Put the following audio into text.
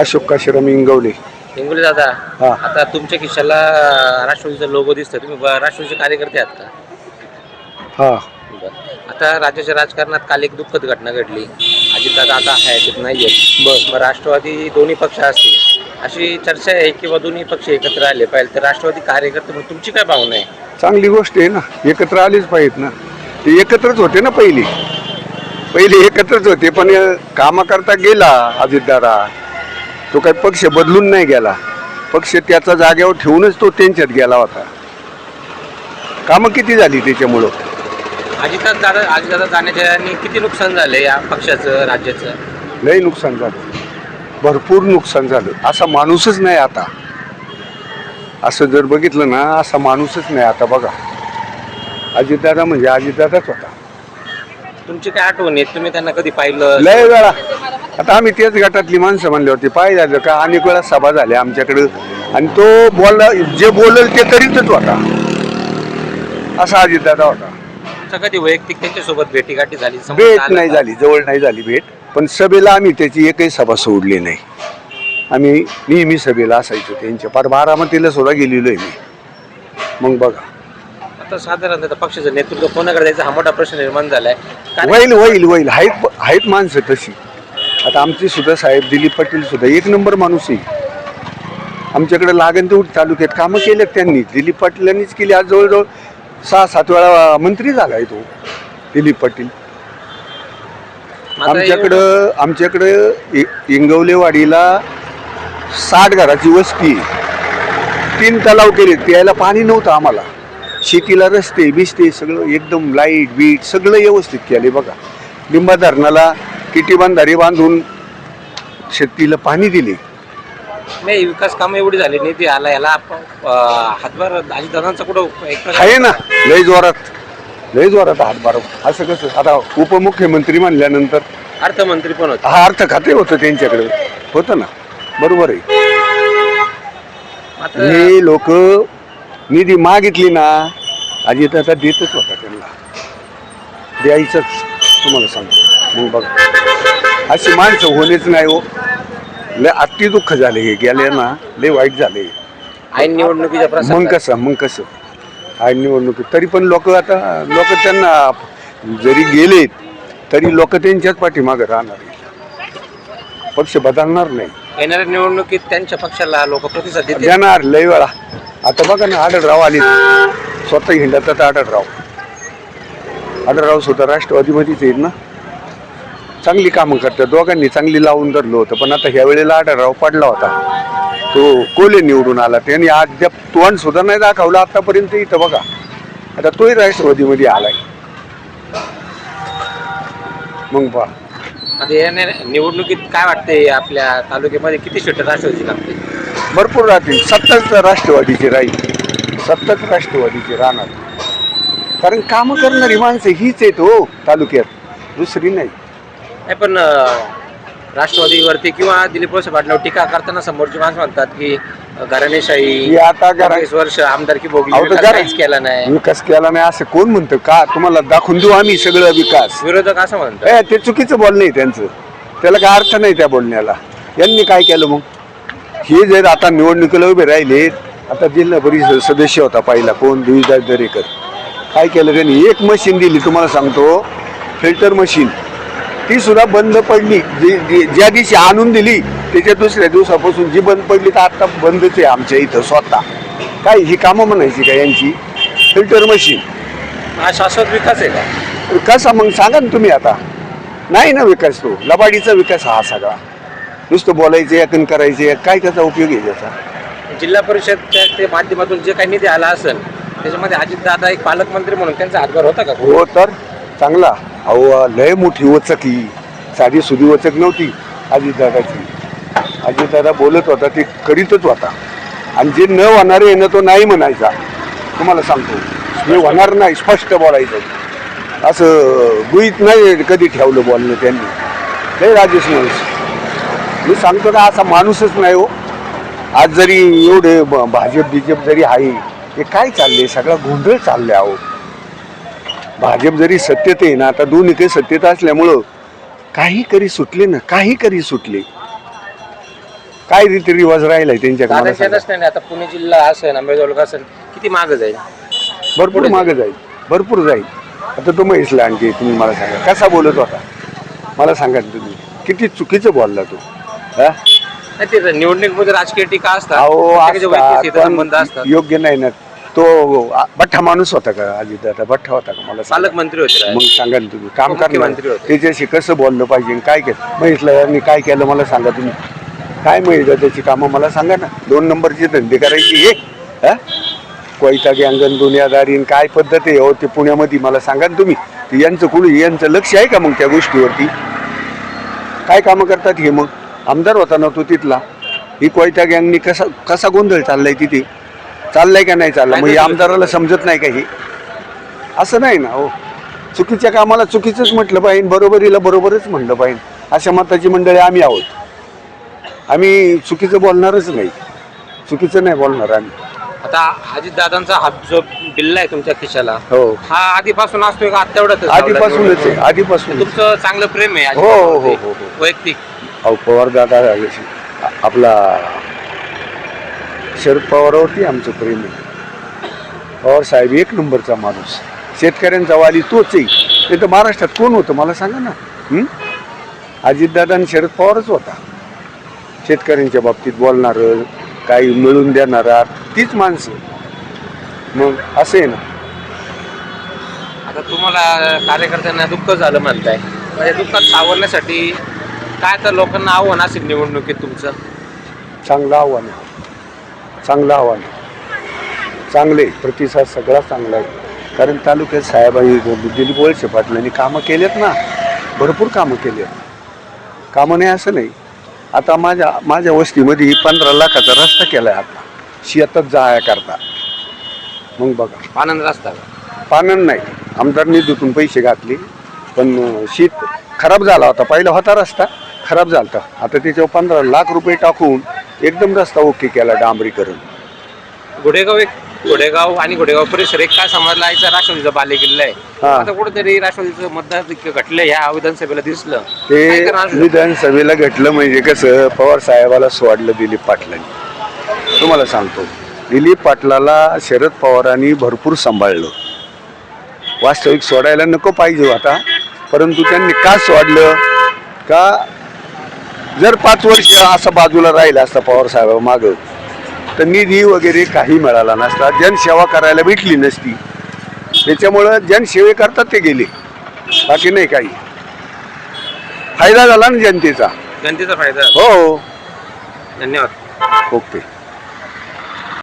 अशोक काशीराम इंगवले. हिंगोली दादा हा. आता तुमच्या खिशाला राष्ट्रवादीचा लोगो दिसतोय. तुम्ही ब- राष्ट्रवादीचे कार्यकर्ते आहात का? हा. बरं. आता राज्याच्या राजकारणात काल एक दुःखद घटना घडली. अजितदादा आता हयातीत नाहीये बर. मग राष्ट्रवादी दोन्ही पक्ष असतील. अशी चर्चा आहे किंवा दोन्ही पक्ष एकत्र आले पाहिजे. तर राष्ट्रवादी कार्यकर्ते म्हणून तुमची काय भावना आहे? चांगली गोष्ट आहे ना. एकत्र आलीच पाहिजेत ना. ते एकत्रच होते ना पहिली. पहिले एकत्रच होते पण कामा करता गेला अजितदादा. तो काही पक्ष बदलून नाही गेला. पक्ष त्याचा जागेवर ठेवूनच तो त्यांच्यात गेला होता. कामं किती झाली त्याच्यामुळं? अजितदादा दादा अजितदादा जाण्याच्या किती नुकसान झालंय या पक्षाचं राज्याचं? लय नुकसान झालं. भरपूर नुकसान झालं. असा माणूसच नाही आता. असं जर बघितलं ना असा माणूसच नाही आता बघा. अजितदादा म्हणजे अजितदादाच होता. तुमची काय आठवण आहे? तुम्ही त्यांना कधी पाहिलं? लय वेळा. आता आम्ही तेच गटातली माणसं म्हणल्यावरती पाय झालं का? अनेक वेळा सभा झाल्या आमच्याकडं. आणि तो बोलला जे बोलल ते करीतच होता असा अजितदादा होता. तुमचं कधी वैयक्तिक त्यांच्यासोबत भेटीगाठी झाली समोर भेट आलं नाही का? झाली जवळ नाही झाली भेट. पण सभेला आम्ही त्याची एकही सभा सोडली नाही. आम्ही नेहमी सभेला असायचो त्यांच्या पार बारामतीला सुद्धा गेलेलो आहे मी. मग बघा. आता साधारणतः पक्षाचं नेतृत्व कोणाकडे द्यायचा हा मोठा प्रश्न निर्माण झालाय. कारण होईल होईल होईल. आहेत आहेत माणसं तशी. आता आमचे सुद्धा साहेब दिलीप पाटील सुद्धा एक नंबर माणूस आहे. आमच्याकडे लागण तेवढी तालुक्यात कामं केलेत त्यांनी. दिलीप पाटीलांनीच केली. आज जवळजवळ सहा सात वेळा मंत्री झाला आहे तो दिलीप पाटील. आमच्याकडं आमच्याकडं इंगवलेवाडीला साठ घराची वस्ती. तीन तलाव केले प्यायला पाणी नव्हतं आम्हाला. शेतीला रस्ते बिस्ते सगळं एकदम लाइट बीट सगळं व्यवस्थित केले बघा. लिंबा धरणाला किटी बांधारी बांधून शेतीला पाणी दिले. नाही विकास कामं एवढी झाली नाही ती आला याला आपण, अं, हातभार अजितदादांचा कुठं एक प्रकारे- आहे ना लय जोरात लय जोरात हातभार. असं कसं आता उपमुख्यमंत्री म्हणल्यानंतर अर्थमंत्री पण होते. हा अर्थ खाते होतं त्यांच्याकडे. होतं ना बरोबर आहे. मात्र हे लोक निधी मागितली ना अजित आता देतच होता त्यांना. द्यायचंच तुम्हाला सांगतो. मग बघा. अशी माणसं होणेच नाही हो. लय अति दुःख झाले हे. गेले ना लय वाईट झाले. ऐन निवडणुकीच्या मग प्रसंगात कसं मग कसं? आहे निवडणुकीत. तरी पण लोक आता लोक त्यांना जरी गेलेत तरी लोक त्यांच्याच पाठीमागं राहणार. पक्ष बदलणार नाही. येणाऱ्या निवडणुकीत त्यांच्या पक्षाला लोक प्रतिसाद देतील? देणार लय वेळा. आता बघा ना आढळराव आले स्वतः हिंडतात आढळराव. आढळराव सुद्धा राष्ट्रवादीमध्येच येईल ना? चांगली कामं करतात. दोघांनी चांगली लावून धरलं होतं पण आता ह्या वेळेला आढळराव पडला होता. तो कोले निवडून आला त्यांनी अद्याप तोंड सुद्धा नाही दाखवलं आतापर्यंत इथं बघा. आता तोही राष्ट्रवादीमध्ये आलाय. मग पहा. आता निवडणुकीत काय वाटते आपल्या तालुक्यामध्ये? किती सीट राष्ट्रवादी लागते भरपूर राहतील. सत्ताच राष्ट्रवादीचे राहील. सत्ताच राष्ट्रवादीचे राहणार. कारण कामं करणारी माणसं हीच आहेत हो तालुक्यात. दुसरी नाही. नाही पण राष्ट्रवादीवरती किंवा दिलीप वळसे पाटलावर टीका करताना समोरची माणसं म्हणतात की घराणेशाही आता घरा चाळीस वर्ष आमदारकी भोगली अहो, तर विकास घरा- काहीच केला नाही. विकास केला नाही असं कोण म्हणतं? का? तुम्हाला दाखवून देऊ आम्ही सगळं विकास. विरोधक असं म्हणतात. ए ते चुकीचं बोलणं आहे त्यांचं. त्याला काय अर्थ नाही त्या बोलण्याला. यांनी काय केलं मग? हे जर आता निवडणुकीला उभे राहिले आता जिल्हा परिषद सदस्य होता पहिला. कोण? देवीदास दरेकर. काय केलं त्यांनी? एक मशीन दिली तुम्हाला सांगतो. फिल्टर मशीन ती सुद्धा बंद पडली. जी ज्या दिवशी आणून दिली त्याच्या दुसऱ्या दिवसापासून जी बंद पडली तर आता बंदच आहे आमच्या इथं स्वतः. काय ही कामं म्हणायची का यांची? फिल्टर मशीन हा शाश्वत विकास आहे का? कसा मग सांगा ना तुम्ही आता. नाही ना विकास तो. लबाडीचा विकास हा सगळा. नुसतं बोलायचं याकन करायचं काय त्याचा उपयोग आहे त्याचा? जिल्हा परिषदच्या ते माध्यमातून जे काही निधी आला असेल त्याच्यामध्ये अजितदादा एक पालकमंत्री म्हणून त्यांचा हातभार होता का? हो तर चांगला. अहो लय मोठी वचक ही. साधी सुधी वचक नव्हती अजितदादाची. अजितदादा बोलत होता ते करीतच होता. आणि जे न होणारे येणं तो नाही म्हणायचा. तुम्हाला सांगतो. हे होणार नाही स्पष्ट बोलायचं. असं गुईत नाही कधी ठेवलं बोलणं त्यांनी. नाही राजेश माणूस. मी सांगतो ना असा माणूसच नाही हो. आज जरी एवढे भाजप बिजप जरी आहे हे काय चाललंय? सगळा गोंधळ चाललाय अहो. भाजप जरी सत्तेत आहे ना आता दोन्ही काही सत्तेत असल्यामुळं काही करी सुटले ना काही करी सुटले. काय रीतिरिवाज राहिलाय त्यांच्याकडे? मला सांगा. नसल्याने आता पुणे जिल्हा असेल आंबेजोगाई असेल किती मागं जाईल? भरपूर मागे जाईल. भरपूर जाईल. आता तो महेशला आणखी तुम्ही मला सांगा. कसा बोलत होता मला सांगा ना तुम्ही. किती चुकीचं बोलला तो? हा? नाही ते निवडणुकीमध्ये राजकीय टीका असतात. अहो वैयक्तिक असतात, हितसंबंध असतात. पण योग्य नाही ना. तो भठ्ठा माणूस होता का अजित दादा? भठ्ठा होता का? मला सांगा. पालकमंत्री होते मग सांगा ना तुम्ही. काम मुख्यमंत्री करणार होते. त्याच्याशी कसं बोललं पाहिजे काय केलं? महेशला यांनी काय केलं मला सांगा तुम्ही. काय महेश दादाची कामं मला सांगा ना. दोन नंबरची धंदे करायची हे. हा? कोयता गँगन दुनियादारी आणि काय पद्धत आहे हो ते पुण्यामध्ये मला सांगा ना तुम्ही. ते यांचं कुणी यांचं लक्ष आहे का मग त्या गोष्टीवरती? काय कामं करतात हे मग? आमदार होता ना तो तिथला. ही कोयता गँगनी कसा कसा गोंधळ चाललाय तिथे? चाललाय का नाही मग हे आमदाराला समजत नाही का हे असं नाही ना हो. चुकीच्या कामाला चुकीचंच म्हटलं पाहिजे बरोबरीला बरोबरच म्हणलं पाहिजे. अशा मताची मंडळी आम्ही आहोत. आम्ही चुकीचं बोलणारच नाही. चुकीचं नाही बोलणार आम्ही. आता अजित दादांचा हात जो बिल्ला आहे तुमच्या खिशाला हो. हा आधीपासून असतोय का आता तेवढाच आधीपासूनच आहे आधीपासून तुमचं चांगलं प्रेम आहे हो, हो. हो, हो, हो. वैयक्तिक. अहो पवार दादा आपला शरद पवारावरती आमचं प्रेम आहे. पवार साहेब एक नंबरचा माणूस शेतकऱ्यांचा वाली तोच आहे. नाही तर महाराष्ट्रात कोण होतं मला सांगा ना? अजितदादा आणि शरद पवारच होता. शेतकऱ्यांच्या बाबतीत बोलणारं काही मिळून देणारा तीच माणसं. मग असं आहे ना. आता तुम्हाला कार्यकर्त्यांना दुःख झालं म्हणताय. म्हणजे दुःखात सावरण्यासाठी काय तर लोकांना आव्हान असेल निवडणुकीत तुमचं? चांगलं आव्हान आहे. चांगलं आव्हान. चांगले प्रतिसाद सगळा चांगला आहे. कारण तालुक्यात साहेबांनी दिलीप वळसे पाटलांनी कामं केलेत ना भरपूर कामं केली कामं नाही असं नाही. आता माझ्या माझ्या वस्तीमध्ये पंधरा लाखाचा रस्ता केला आहे आता. शेतात जाया करता. मग बघा. आनंद रस्ता का पानन नाही. आमदार निधीतून पैसे घातले. पण शीत खराब झाला होता. पहिला होता रस्ता. खराब झाला होता आता त्याच्यावर पंधरा लाख रुपये टाकून एकदम रस्ता ओके केला डांबरीकरण घोडेगाव एक घोडेगाव आणि घोडेगाव परिसर एक काय समाजला राष्ट्रवादीचा बालेकिल्ला आहे. हा. आता कुठेतरी राष्ट्रवादीचं मतदार घटलं ह्या विधानसभेला दिसलं. ते काय करणार? विधानसभेला घडलं म्हणजे कसं पवार साहेबाला सोडलं दिलीप पाटलांनी. तुम्हाला सांगतो दिलीप पाटलाला शरद पवारांनी भरपूर सांभाळलं. वास्तविक सोडायला नको पाहिजे आता परंतु त्यांनी का सोडलं? का जर पाच वर्ष असं बाजूला राहिला असता पवार साहेब मागं तर निधी वगैरे काही मिळाला नसता. जनसेवा करायला भेटली नसती. त्याच्यामुळं जनसेवे करतात ते गेले. बाकी नाही काही. फायदा झाला ना जनतेचा. जनतेचा फायदा. हो धन्यवाद. ओके.